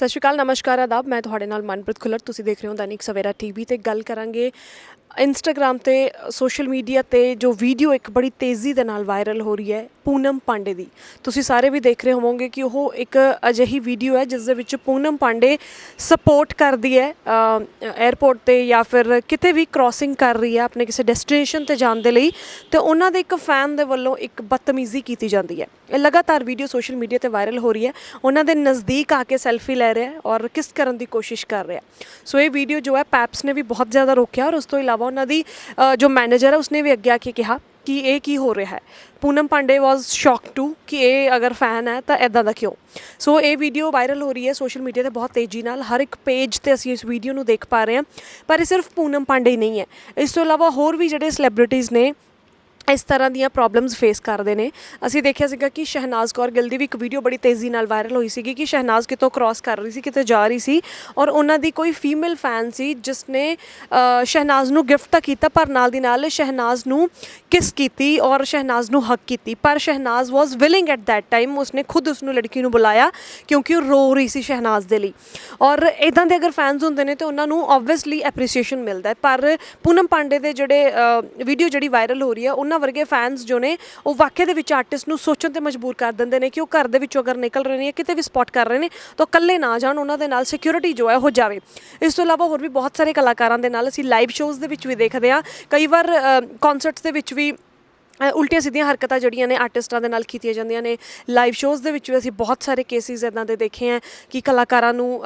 ਸਤਿ ਸ਼੍ਰੀ ਅਕਾਲ, ਨਮਸਕਾਰ, ਆਦਾਬ। ਮੈਂ ਤੁਹਾਡੇ ਨਾਲ ਮਨਪ੍ਰੀਤ ਖੁੱਲਰ। ਤੁਸੀਂ ਦੇਖ ਰਹੇ ਹੋ ਦੈਨਿਕ ਸਵੇਰਾ ਟੀਵੀ ਤੇ ਗੱਲ ਕਰਾਂਗੇ ਇੰਸਟਾਗ੍ਰam ਤੇ ਸੋਸ਼ਲ ਮੀਡੀਆ ਤੇ ਜੋ ਵੀਡੀਓ ਇੱਕ ਬੜੀ ਤੇਜ਼ੀ ਦੇ ਨਾਲ ਵਾਇਰਲ ਹੋ ਰਹੀ ਹੈ। ਪੂਨਮ ਪਾਂਡੇ ਦੀ। ਤੁਸੀਂ ਸਾਰੇ ਵੀ ਦੇਖ ਰਹੇ ਹੋਵੋਗੇ ਕਿ ਉਹ ਇੱਕ ਅਜਿਹੀ ਵੀਡੀਓ ਹੈ ਜਿਸ ਦੇ ਵਿੱਚ ਪੂਨਮ ਪਾਂਡੇ ਸਪੋਰਟ ਕਰਦੀ ਹੈ 에ਅਰਪੋਰਟ ਤੇ ਜਾਂ ਫਿਰ ਕਿਤੇ ਵੀ ਕ੍ਰਾਸਿੰਗ ਕਰ ਰਹੀ ਹੈ ਆਪਣੇ ਕਿਸੇ ਡੈਸਟੀਨੇਸ਼ਨ ਤੇ ਜਾਣ ਦੇ ਲਈ ਤੇ ਉਹਨਾਂ ਦੇ ਇੱਕ ਫੈਨ ਦੇ ਵੱਲੋਂ ਇੱਕ ਬਦਤਮੀਜ਼ੀ ਕੀਤੀ ਜਾਂਦੀ ਹੈ। ਇਹ ਲਗਾਤਾਰ ਵੀਡੀਓ ਸੋਸ਼ਲ ਮੀਡੀਆ ਤੇ ਵਾਇਰਲ ਹੋ ਰਹੀ ਹੈ। ਉਹਨਾਂ ਦੇ ਨਜ਼ਦੀਕ ਆ ਕੇ ਸੈਲਫੀ ਲੈ ਰਿਹਾ ਹੈ ਔਰ ਕਿਸ ਕਰਨ ਦੀ ਕੋਸ਼ਿਸ਼ ਕਰ ਰਿਹਾ ਸੋ ਇਹ ਵੀਡੀਓ ਜੋ ਹੈ ਪੈਪਸ ਨੇ ਵੀ ਬਹੁਤ ਜ਼ਿਆਦਾ ਰੋਕਿਆ ਔਰ ਉਸ ਤੋਂ ਇਲਾਵਾ ਉਹਨਾਂ ਦੀ ਜੋ ਮੈਨੇਜਰ ਹੈ, ਉਸਨੇ ਵੀ ਅੱਗੇ ਆ ਕੇ ਕਿਹਾ ਕਿ ਇਹ ਕੀ ਹੋ ਰਿਹਾ ਹੈ? ਪੂਨਮ ਪਾਂਡੇ ਵਾਸ ਸ਼ੌਕ ਟੂ ਕਿ ਇਹ ਅਗਰ ਫੈਨ ਹੈ ਤਾਂ ਐਦਾਂ ਦਾ ਕਿਉਂ? ਸੋ ਇਹ ਵੀਡੀਓ ਵਾਇਰਲ ਹੋ ਰਹੀ ਹੈ ਸੋਸ਼ਲ ਮੀਡੀਆ ਤੇ ਬਹੁਤ ਤੇਜ਼ੀ ਨਾਲ, ਹਰ ਇੱਕ ਪੇਜ ਤੇ ਅਸੀਂ ਇਸ ਵੀਡੀਓ ਨੂੰ ਦੇਖ ਪਾ ਰਹੇ ਹਾਂ, ਪਰ ਇਹ ਸਿਰਫ ਪੂਨਮ ਪਾਂਡੇ ਹੀ ਨਹੀਂ ਹੈ। ਇਸ ਤੋਂ ਇਲਾਵਾ ਹੋਰ ਵੀ ਜਿਹੜੇ ਸੈਲੀਬ੍ਰਿਟੀਜ਼ ਨੇ ਇਸ ਤਰ੍ਹਾਂ ਦੀਆਂ ਪ੍ਰੋਬਲਮਸ ਫੇਸ ਕਰਦੇ ਨੇ। ਅਸੀਂ ਦੇਖਿਆ ਸੀਗਾ ਕਿ ਸ਼ਹਿਨਾਜ਼ ਕੌਰ ਗਿੱਲ ਦੀ ਵੀ ਇੱਕ ਵੀਡੀਓ ਬੜੀ ਤੇਜ਼ੀ ਨਾਲ ਵਾਇਰਲ ਹੋਈ ਸੀਗੀ ਕਿ ਸ਼ਹਿਨਾਜ਼ ਕਿਤੋਂ ਕ੍ਰਾਸ ਕਰ ਰਹੀ ਸੀ, ਕਿਤੇ ਜਾ ਰਹੀ ਸੀ ਔਰ ਉਹਨਾਂ ਦੀ ਕੋਈ ਫੀਮੇਲ ਫੈਨ ਸੀ ਜਿਸ ਨੇ ਸ਼ਹਿਨਾਜ਼ ਨੂੰ ਗਿਫਟ ਤਾਂ ਕੀਤਾ ਪਰ ਨਾਲ ਦੀ ਨਾਲ ਸ਼ਹਿਨਾਜ਼ ਨੂੰ ਕਿਸ ਕੀਤੀ ਔਰ ਸ਼ਹਿਨਾਜ਼ ਨੂੰ ਹੱਕ ਕੀਤੀ। ਪਰ Shehnaaz was willing at that time ਉਸਨੇ ਖੁਦ ਉਸ ਨੂੰ ਲੜਕੀ ਨੂੰ ਬੁਲਾਇਆ ਕਿਉਂਕਿ ਉਹ ਰੋ ਰਹੀ ਸੀ ਸ਼ਹਿਨਾਜ਼ ਦੇ ਲਈ। ਔਰ ਇਦਾਂ ਦੇ ਅਗਰ ਫੈਨਸ ਹੁੰਦੇ ਨੇ ਤੇ ਉਹਨਾਂ ਨੂੰ ਆਬਵੀਅਸਲੀ ਐਪਰੀਸੀਏਸ਼ਨ ਮਿਲਦਾ ਪਰ ਪੂਨਮ ਪਾਂਡੇ ਦੇ ਜਿਹੜੇ ਵੀਡੀਓ ਜਿਹੜੀ ਵਾਇਰਲ ਹੋ ਰਹੀ ਹੈ, ਉਹਨਾਂ ਵਰਗੇ ਫੈਨਸ ਜੋ ਨੇ, ਉਹ ਵਾਕਿਆ ਦੇ ਵਿੱਚ ਆਰਟਿਸਟ ਨੂੰ ਸੋਚਣ ਤੇ ਮਜਬੂਰ ਕਰ ਦਿੰਦੇ ਨੇ ਕਿ ਉਹ ਘਰ ਦੇ ਵਿੱਚੋਂ ਅਗਰ ਨਿਕਲ ਰਹੇ ਨੇ ਜਾਂ ਕਿਤੇ ਵੀ ਸਪੌਟ ਕਰ ਰਹੇ ਨੇ, ਤਾਂ ਇਕੱਲੇ ਨਾ ਜਾਣ, ਉਹਨਾਂ ਦੇ ਨਾਲ ਸਿਕਿਉਰਿਟੀ ਜੋ ਹੈ ਉਹ ਜਾਵੇ। ਇਸ ਤੋਂ ਇਲਾਵਾ ਹੋਰ ਵੀ ਬਹੁਤ ਸਾਰੇ ਕਲਾਕਾਰਾਂ ਦੇ ਨਾਲ ਅਸੀਂ ਲਾਈਵ ਸ਼ੋਜ਼ ਦੇ ਵਿੱਚ ਵੀ ਦੇਖਦੇ ਹਾਂ। ਕਈ ਵਾਰ ਕਨਸਰਟਸ ਦੇ ਵਿੱਚ ਵੀ ਉਲਟੀਆਂ ਸਿੱਧੀਆਂ ਹਰਕਤਾਂ ਜਿਹੜੀਆਂ ਨੇ ਆਰਟਿਸਟਾਂ ਦੇ ਨਾਲ ਕੀਤੀਆਂ ਜਾਂਦੀਆਂ ਨੇ। ਲਾਈਵ ਸ਼ੋਜ਼ ਦੇ ਵਿੱਚ ਵੀ ਅਸੀਂ ਬਹੁਤ ਸਾਰੇ ਕੇਸਿਸ ਇਦਾਂ ਦੇ ਦੇਖੇ ਆ ਕਿ ਕਲਾਕਾਰਾਂ ਨੂੰ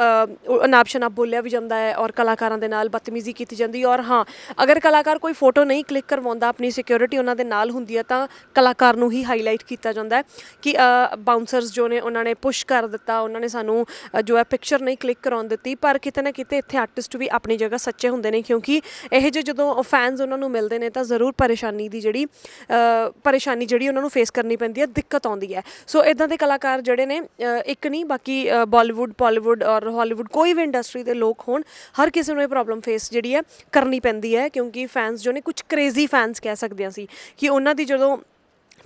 ਅਨਾਪ ਸ਼ਨਾਪ ਬੋਲਿਆ ਵੀ ਜਾਂਦਾ ਹੈ ਔਰ ਕਲਾਕਾਰਾਂ ਦੇ ਨਾਲ ਬਦਤਮੀਜ਼ੀ ਕੀਤੀ ਜਾਂਦੀ ਔਰ ਹਾਂ, ਅਗਰ ਕਲਾਕਾਰ ਕੋਈ ਫੋਟੋ ਨਹੀਂ ਕਲਿੱਕ ਕਰਵਾਉਂਦਾ, ਆਪਣੀ ਸਿਕਿਉਰਿਟੀ ਉਹਨਾਂ ਦੇ ਨਾਲ ਹੁੰਦੀ ਹੈ ਤਾਂ ਕਲਾਕਾਰ ਨੂੰ ਹੀ ਹਾਈਲਾਈਟ ਕੀਤਾ ਜਾਂਦਾ ਹੈ ਕਿ ਬਾਉਂਸਰਸ ਜੋ ਨੇ ਉਹਨਾਂ ਨੇ ਪੁਸ਼ ਕਰ ਦਿੱਤਾ, ਉਹਨਾਂ ਨੇ ਸਾਨੂੰ ਜੋ ਹੈ ਪਿਕਚਰ ਨਹੀਂ ਕਲਿੱਕ ਕਰਾਉਣ ਦਿੱਤੀ। ਪਰ ਕਿਤੇ ਨਾ ਕਿਤੇ ਇੱਥੇ ਆਰਟਿਸਟ ਵੀ ਆਪਣੀ ਜਗ੍ਹਾ ਸੱਚੇ ਹੁੰਦੇ ਨੇ ਕਿਉਂਕਿ ਇਹ ਜਿਹੇ ਜਦੋਂ ਫੈਨਸ ਉਹਨਾਂ ਨੂੰ ਮਿਲਦੇ ਨੇ ਤਾਂ ਜ਼ਰੂਰ ਪਰੇਸ਼ਾਨੀ ਦੀ ਜਿਹੜੀ ਪਰੇਸ਼ਾਨੀ ਜਿਹੜੀ ਉਹਨਾਂ ਨੂੰ ਫੇਸ ਕਰਨੀ ਪੈਂਦੀ ਹੈ, ਦਿੱਕਤ ਆਉਂਦੀ ਹੈ। ਸੋ ਇਦਾਂ ਦੇ ਕਲਾਕਾਰ ਜਿਹੜੇ ਨੇ ਇੱਕ ਨਹੀਂ, ਬਾਕੀ ਬਾਲੀਵੁੱਡ ਪਾਲੀਵੁੱਡ ਔਰ ਹਾਲੀਵੁੱਡ ਕੋਈ ਵੀ ਇੰਡਸਟਰੀ ਦੇ ਲੋਕ ਹੋਣ, ਹਰ ਕਿਸੇ ਨੂੰ ਇਹ ਪ੍ਰੋਬਲਮ ਫੇਸ ਜਿਹੜੀ ਹੈ, ਕਰਨੀ ਪੈਂਦੀ ਹੈ, ਕਿਉਂਕਿ ਫੈਨਸ ਜੋ ਨੇ ਕੁਝ ਕ੍ਰੇਜ਼ੀ ਫੈਨਸ ਕਹਿ ਸਕਦੇ ਹਾਂ ਅਸੀਂ ਕਿ ਉਹਨਾਂ ਦੀ ਜਦੋਂ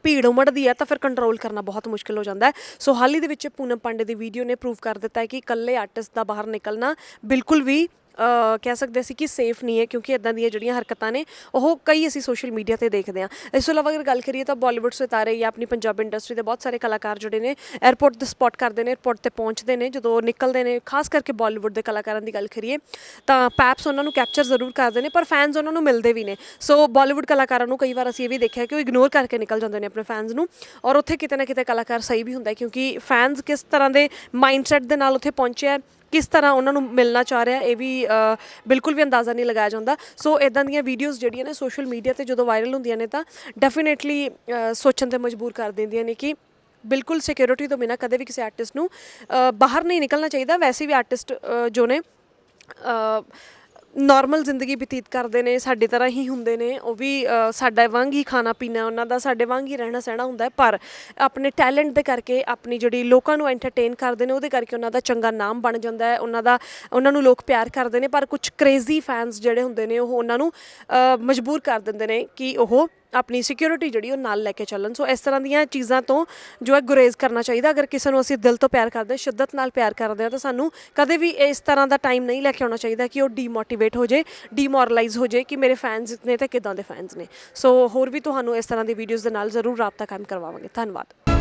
ਭੀੜ ਉਮੜਦੀ ਹੈ ਤਾਂ ਫਿਰ ਕੰਟਰੋਲ ਕਰਨਾ ਬਹੁਤ ਮੁਸ਼ਕਿਲ ਹੋ ਜਾਂਦਾ ਹੈ। ਸੋ ਹਾਲ ਹੀ ਦੇ ਵਿੱਚ ਪੂਨਮ ਪਾਂਡੇ ਦੀ ਵੀਡੀਓ ਨੇ ਪ੍ਰੂਵ ਕਰ ਦਿੱਤਾ ਹੈ ਕਿ ਇਕੱਲੇ ਆਰਟਿਸਟ ਦਾ ਬਾਹਰ ਨਿਕਲਣਾ ਬਿਲਕੁਲ ਵੀ ਕਹਿ ਸਕਦੇ ਸੀ ਕਿ ਸੇਫ ਨਹੀਂ ਹੈ, ਕਿਉਂਕਿ ਇਦਾਂ ਦੀਆਂ ਜਿਹੜੀਆਂ ਹਰਕਤਾਂ ਨੇ, ਉਹ ਕਈ ਅਸੀਂ ਸੋਸ਼ਲ ਮੀਡੀਆ ਤੇ ਦੇਖਦੇ ਹਾਂ। ਇਸ ਤੋਂ ਇਲਾਵਾ ਅਗਰ ਗੱਲ ਕਰੀਏ ਤਾਂ ਬਾਲੀਵੁੱਡ ਸਿਤਾਰੇ ਜਾਂ ਆਪਣੀ ਪੰਜਾਬ ਇੰਡਸਟਰੀ ਦੇ ਬਹੁਤ ਸਾਰੇ ਕਲਾਕਾਰ ਜਿਹੜੇ ਨੇ 에ਅਰਪੋਰਟ ਤੇ ਸਪੌਟ ਕਰਦੇ ਨੇ 에ਅਰਪੋਰਟ ਤੇ ਪਹੁੰਚਦੇ ਨੇ, ਜਦੋਂ ਨਿਕਲਦੇ ਨੇ, ਖਾਸ ਕਰਕੇ ਬਾਲੀਵੁੱਡ ਦੇ ਕਲਾਕਾਰਾਂ ਦੀ ਗੱਲ ਕਰੀਏ, ਤਾਂ ਪੈਪਸ ਉਹਨਾਂ ਨੂੰ ਕੈਪਚਰ ਜ਼ਰੂਰ ਕਰਦੇ ਨੇ, ਪਰ ਫੈਨਸ ਉਹਨਾਂ ਨੂੰ ਮਿਲਦੇ ਵੀ ਨੇ। ਸੋ ਬਾਲੀਵੁੱਡ ਕਲਾਕਾਰਾਂ ਨੂੰ ਕਈ ਵਾਰ ਅਸੀਂ ਇਹ ਵੀ ਦੇਖਿਆ ਕਿ ਉਹ ਇਗਨੋਰ ਕਰਕੇ ਨਿਕਲ ਜਾਂਦੇ ਨੇ ਆਪਣੇ ਫੈਨਸ ਨੂੰ, ਔਰ ਉੱਥੇ ਕਿਤੇ ਨਾ ਕਿਤੇ ਕਲਾਕਾਰ ਸਹੀ ਵੀ ਹੁੰਦਾ ਕਿਉਂਕਿ ਫੈਨਸ ਕਿਸ ਤਰ੍ਹਾਂ ਦੇ ਮਾਈਂਡਸੈਟ ਦੇ ਨਾਲ ਉੱਥੇ ਪਹੁੰਚਿਆ ਕਿਸ ਤਰ੍ਹਾਂ ਉਹਨਾਂ ਨੂੰ ਮਿਲਣਾ ਚਾਹ ਰਿਹਾ ਇਹ ਵੀ ਅ, ਬਿਲਕੁਲ ਵੀ ਅੰਦਾਜ਼ਾ ਨਹੀਂ ਲਗਾਇਆ ਜਾਂਦਾ। ਸੋ ਇਦਾਂ ਦੀਆਂ ਵੀਡੀਓਜ਼ ਜਿਹੜੀਆਂ ਨੇ ਸੋਸ਼ਲ ਮੀਡੀਆ ਤੇ ਜਦੋਂ ਵਾਇਰਲ ਹੁੰਦੀਆਂ ਨੇ ਤਾਂ ਡੈਫੀਨੇਟਲੀ ਸੋਚਣ ਤੇ ਮਜਬੂਰ ਕਰ ਦਿੰਦੀਆਂ ਨੇ ਕਿ ਬਿਲਕੁਲ ਸਿਕਿਉਰਿਟੀ ਤੋਂ ਬਿਨਾਂ ਕਦੇ ਵੀ ਕਿਸੇ ਆਰਟਿਸਟ ਨੂੰ ਅ, ਬਾਹਰ ਨਹੀਂ ਨਿਕਲਣਾ ਚਾਹੀਦਾ। ਵੈਸੇ ਵੀ ਆਰਟਿਸਟ ਜੋ ਨੇ ਨਾਰਮਲ ਜ਼ਿੰਦਗੀ ਬਤੀਤ ਕਰਦੇ ਨੇ ਸਾਡੇ ਤਰ੍ਹਾਂ ਹੀ ਹੁੰਦੇ ਨੇ ਉਹ ਵੀ ਅ, ਸਾਡਾ ਵਾਂਗ ਹੀ ਖਾਣਾ ਪੀਣਾ ਉਹਨਾਂ ਦਾ ਸਾਡੇ ਵਾਂਗ ਹੀ ਰਹਿਣਾ ਸਹਿਣਾ ਹੁੰਦਾ ਹੈ ਪਰ ਆਪਣੇ ਟੈਲੈਂਟ ਦੇ ਕਰਕੇ ਆਪਣੀ ਜਿਹੜੀ ਲੋਕਾਂ ਨੂੰ ਐਂਟਰਟੇਨ ਕਰਦੇ ਨੇ ਉਹਦੇ ਕਰਕੇ ਉਹਨਾਂ ਦਾ ਚੰਗਾ ਨਾਮ ਬਣ ਜਾਂਦਾ ਹੈ ਉਹਨਾਂ ਦਾ ਉਹਨਾਂ ਨੂੰ ਲੋਕ ਪਿਆਰ ਕਰਦੇ ਨੇ ਪਰ ਕੁਝ ਕ੍ਰੇਜ਼ੀ ਫੈਨਸ ਜਿਹੜੇ ਹੁੰਦੇ ਨੇ ਉਹ ਉਹਨਾਂ ਨੂੰ ਅ, ਮਜਬੂਰ ਕਰ ਦਿੰਦੇ ਨੇ ਕਿ ਉਹ ਆਪਣੀ ਸਿਕਿਉਰਿਟੀ ਜਿਹੜੀ ਉਹ ਨਾਲ ਲੈ ਕੇ ਚੱਲਣ। ਸੋ ਇਸ ਤਰ੍ਹਾਂ ਦੀਆਂ ਚੀਜ਼ਾਂ ਤੋਂ ਜੋ ਹੈ ਗੁਰੇਜ਼ ਕਰਨਾ ਚਾਹੀਦਾ। ਅਗਰ ਕਿਸੇ ਨੂੰ ਅਸੀਂ ਦਿਲ ਤੋਂ ਪਿਆਰ ਕਰਦੇ ਹਾਂ, ਸ਼ਿੱਦਤ ਨਾਲ ਪਿਆਰ ਕਰਦੇ ਹਾਂ, ਤਾਂ ਸਾਨੂੰ ਕਦੇ ਵੀ ਇਸ ਤਰ੍ਹਾਂ ਦਾ ਟਾਈਮ ਨਹੀਂ ਲੈ ਕੇ ਆਉਣਾ ਚਾਹੀਦਾ ਕਿ ਉਹ ਡੀਮੋਟੀਵੇਟ ਹੋ ਜੇ ਡੀਮੋਰਲਾਈਜ਼ ਹੋ ਜੇ ਕਿ ਮੇਰੇ ਫੈਨਸ ਨੇ ਤੇ ਕਿਦਾਂ ਦੇ ਫੈਨਸ ਨੇ। ਸੋ ਹੋਰ ਵੀ ਤੁਹਾਨੂੰ ਇਸ ਤਰ੍ਹਾਂ ਦੀ ਵੀਡੀਓਜ਼ ਦੇ ਨਾਲ ਜ਼ਰੂਰ ਰਾਬਤਾ ਕਾਇਮ ਕਰਵਾਵਾਂਗੇ। ਧੰਨਵਾਦ।